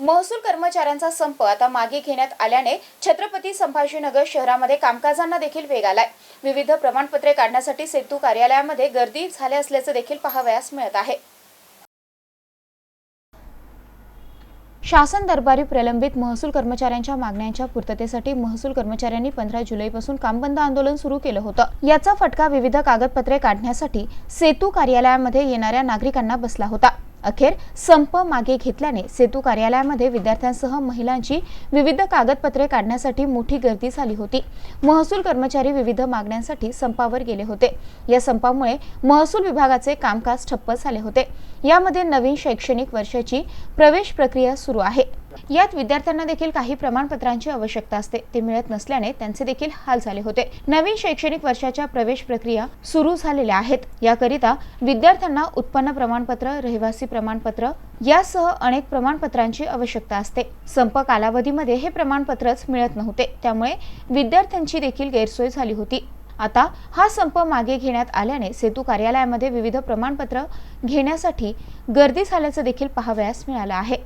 महसूल कर्मचाऱ्यांचा संप आता मागे घेण्यात आल्याने छत्रपती संभाजीनगर शहरामध्ये कामकाजांना देखील वेग आलाय. विविध प्रमाणपत्रे काढण्यासाठी सेतू कार्यालयामध्ये गर्दी झाल्या असल्याचे देखील पाहावयास मिळत आहे. शासन दरबारी प्रलंबित महसूल कर्मचाऱ्यांच्या मागण्यांच्या पूर्ततेसाठी महसूल कर्मचाऱ्यांनी पंधरा जुलैपासून कामबंद आंदोलन सुरू केलं होतं. याचा फटका विविध कागदपत्रे काढण्यासाठी सेतू कार्यालयामध्ये येणाऱ्या नागरिकांना बसला होता. अखेर संप मागे घेतल्याने सेतू कार्यालयामध्ये विद्यार्थ्यांसह महिलांची विविध कागदपत्रे काढण्यासाठी मोठी गर्दी झाली होती. महसूल कर्मचारी विविध मागण्यांसाठी संपावर गेले होते. या संपामुळे महसूल विभागाचे कामकाज ठप्प झाले होते. यामध्ये नवीन शैक्षणिक वर्षाची प्रवेश प्रक्रिया सुरू आहे. यात विद्यार्थ्यांना देखील काही प्रमाणपत्रांची आवश्यकता असते. ते मिळत नसल्याने त्यांचे देखील हाल झाले होते. नवीन शैक्षणिक वर्षाच्या प्रवेश प्रक्रिया सुरू झालेल्या आहेत. याकरिता विद्यार्थ्यांना उत्पन्न प्रमाणपत्र रहिवासी प्रमाणपत्र यासह अनेक प्रमाणपत्रांची आवश्यकता असते. संप कालावधीमध्ये हे प्रमाणपत्रच मिळत नव्हते. त्यामुळे विद्यार्थ्यांची देखील गैरसोय झाली होती. आता हा संप मागे घेण्यात आल्याने सेतू कार्यालयामध्ये विविध प्रमाणपत्र घेण्यासाठी गर्दी झाल्याचं देखील पाहावयास मिळालं आहे.